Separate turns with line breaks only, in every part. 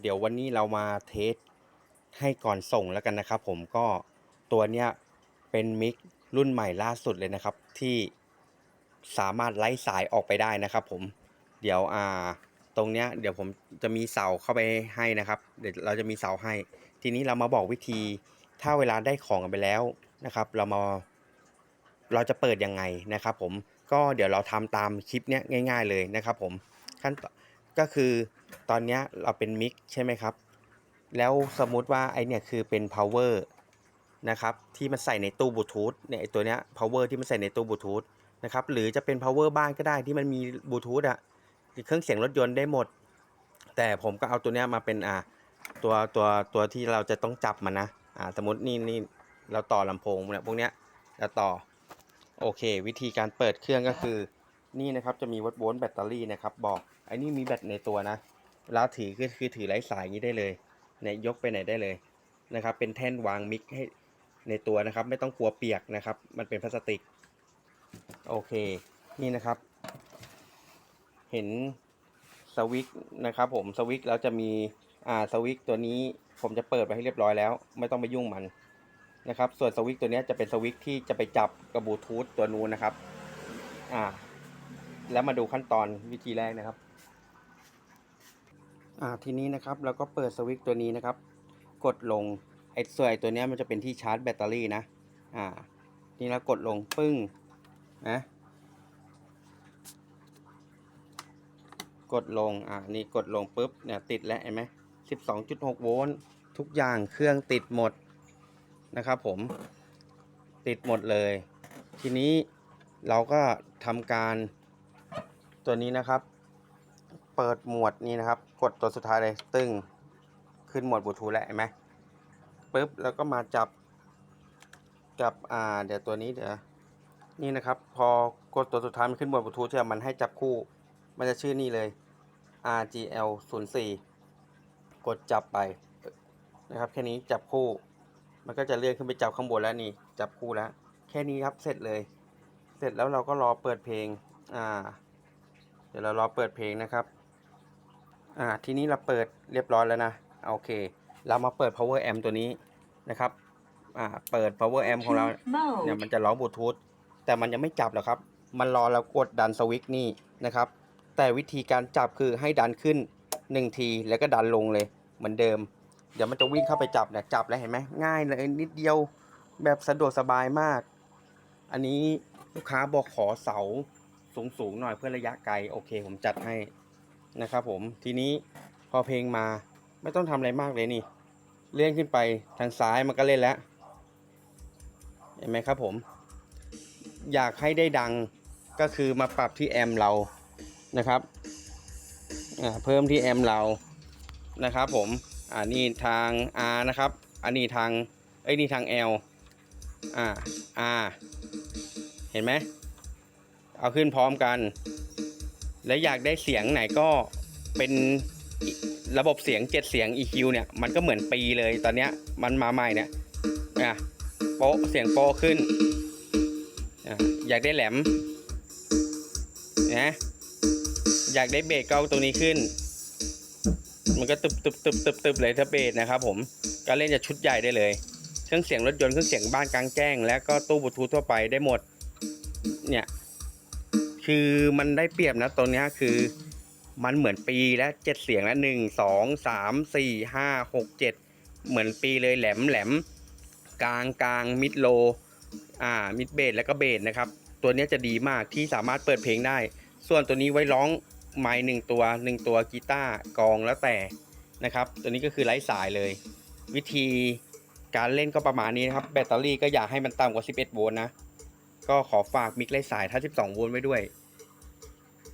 เดี๋ยววันนี้เรามาเทสให้ก่อนส่งแล้วกันนะครับ ผมก็ตัวเนี้ยเป็นมิกรุ่นใหม่ล่าสุดเลยนะครับ ที่สามารถไล่สายออกไปได้นะครับ ผมเดี๋ยวอ่าตรงเนี้ยเดี๋ยวผมจะมีเสาเข้าไปให้นะครับ เดี๋ยวเราจะมีเสาให้ ทีนี้เรามาบอกวิธี ถ้าเวลาได้ของกันไปแล้วนะครับ เรามาเราจะเปิดยังไงนะครับ ผมก็เดี๋ยวเราทำตามคลิปเนี้ยง่าย ๆ เลยนะครับ ผมขั้นตอน ก็คือตอนนี้เราเป็นมิกใช่ไหมครับ แล้วสมมุติว่าไอเนี่ยคือเป็น power นะครับที่มันใส่ในตู้บลูทูธเนี่ยไอตัวเนี้ย power ที่มันใส่ในตู้บลูทูธนะครับหรือจะเป็น power บ้านก็ได้ที่มันมีบลูทูธอะเครื่องเสียงรถยนต์ได้หมด แต่ผมก็เอาตัวเนี้ยมาเป็นอ่าตัวตัวตัวที่เราจะต้องจับมันนะอ่าสมมตินี่นี่เราต่อลำโพงเนี่ยพวกเนี้ยเราต่อโอเค วิธีการเปิดเครื่องก็คือ นี่นะครับจะมีวัดโวลต์แบตเตอรี่นะครับบอกไอ้นี่มีแบตในตัวนะเวลาถือคือคือถือไร้สายอย่างนี้ได้เลยเนี่ยยกไปไหนได้เลยนะครับ เป็นแท่นวางมิกให้ในตัวนะครับ ไม่ต้องกลัวเปียกนะครับ มันเป็นพลาสติก โอเค นี่นะครับ เห็นสวิตนะครับผมสวิตแล้วจะมีอ่าสวิตตัวนี้ผมจะเปิดไปให้เรียบร้อยแล้ว ไม่ต้องไปยุ่งมันนะครับ ส่วนสวิตตัวนี้จะเป็นสวิตที่จะไปจับกับบลูทูธตัวนู้นนะครับ อ่า แล้วมาดูขั้นตอนวิธีแรกนะครับ อ่าทีนี้นะครับเราก็เปิดสวิตช์ตัวนี้นะครับ กดลงไอ้ส่วนตัวนี้มันจะเป็นที่ชาร์จแบตเตอรี่นะ อ่า นี่เรากดลงปึ้งนะกดลง อ่า นี่กดลงปุ๊บ เนี่ยติดแล้วเห็นไหมสิบสองจุดหกโวลต์ทุกอย่างเครื่องติดหมดนะครับผม ติดหมดเลย ทีนี้เราก็ทำการ ตัวนี้นะครับ เปิดหมวดนี้นะครับ กดตัวสุดท้ายเลยตึ้งขึ้นหมวดบลูทูธแล้วเห็นไหมปุ๊บแล้วก็มาจับกับอ่าเดี๋ยวตัวนี้เดี๋ยวนี่นะครับ พอกดตัวสุดท้ายมันขึ้นบนบลูทูธใช่ไหมมันให้จับคู่ มันจะชื่อนี่เลย RGL 0 4กดจับไปนะครับ แค่นี้จับคู่ มันก็จะเลื่อนขึ้นไปจับข้างบนแล้วนี่ จับคู่แล้ว แค่นี้ครับเสร็จเลย เสร็จแล้วเราก็รอเปิดเพลงอ่า ดี๋ยวเรารอเปิดเพลงนะครับ อ่า ทีนี้เราเปิดเรียบร้อยแล้วนะ โอเค เรามาเปิด power amp ตัวนี้นะครับ อ่า เปิด power amp ของเราเนี่ยมันจะร้องบลูทูธ แต่มันยังไม่จับหรอกครับ มันรอเรากดดันสวิตช์นี่นะครับ แต่วิธีการจับคือให้ดันขึ้น 1 ทีแล้วก็ดันลงเลยเหมือนเดิม เดี๋ยวมันจะวิ่งเข้าไปจับเนี่ย จับแล้วเห็นไหมง่ายเลยนิดเดียวแบบสะดวกสบายมาก อันนี้ลูกค้าบอกขอเสา สูงๆหน่อยเพื่อระยะไกลโอเค ผมจัดให้นะครับผมทีนี้พอเพลงมาไม่ต้องทำอะไรมากเลยนี่ เลื่อนขึ้นไปทางซ้ายมันก็เล่นแล้ว เห็นไหมครับผม อยากให้ได้ดังก็คือมาปรับที่แอมเรานะครับเพิ่มที่แอมเรานะครับผมอ่านี่ทาง R นะครับ อันนี้ทาง เอ้ยนี่ทาง L อ่า R เห็นไหม เอาขึ้นพร้อมกัน และอยากได้เสียงไหนก็เป็นระบบเสียง7เสียง EQ เนี่ยมันก็เหมือนปีเลยตอนเนี้ยมันมาใหม่เนี่ยอะโป๊ะเสียงโป๊ะขึ้นอะอยากได้แหลมนะอยากได้เบสก็เอาตรงนี้ขึ้น มันก็ตึบตึบตึบตึบตึบเลยถ้าเบสนะครับผมก็เล่นจะชุดใหญ่ได้เลย เครื่องเสียงรถยนต์เครื่องเสียงบ้านกลางแจ้ง และก็ตู้บลูทูธทั่วไปได้หมดเนี่ย คือมันได้เปรียบนะตรงเนี้ยคือมันเหมือนปีและเจ็ดเสียงและหนึ่งสองสามสี่ห้าหกเจ็ดเหมือนปีเลยแหลมแหลมกลางกลางมิดโลอ่ามิดเบสแล้วก็เบสนะครับ ตัวนี้จะดีมากที่สามารถเปิดเพลงได้ ส่วนตัวนี้ไว้ร้องไม้หนึ่งตัวหนึ่งตัวกีตาร์กองแล้วแต่นะครับ ตัวนี้ก็คือไร้สายเลย วิธีการเล่นก็ประมาณนี้นะครับ แบตเตอรี่ก็อยากให้มันต่ำกว่า 11 โวลต์นะ ก็ขอฝากมิกไร้สายท่า12โวลต์ไว้ด้วย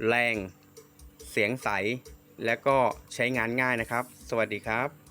แรง เสียงใส และก็ใช้งานง่ายนะครับ สวัสดีครับ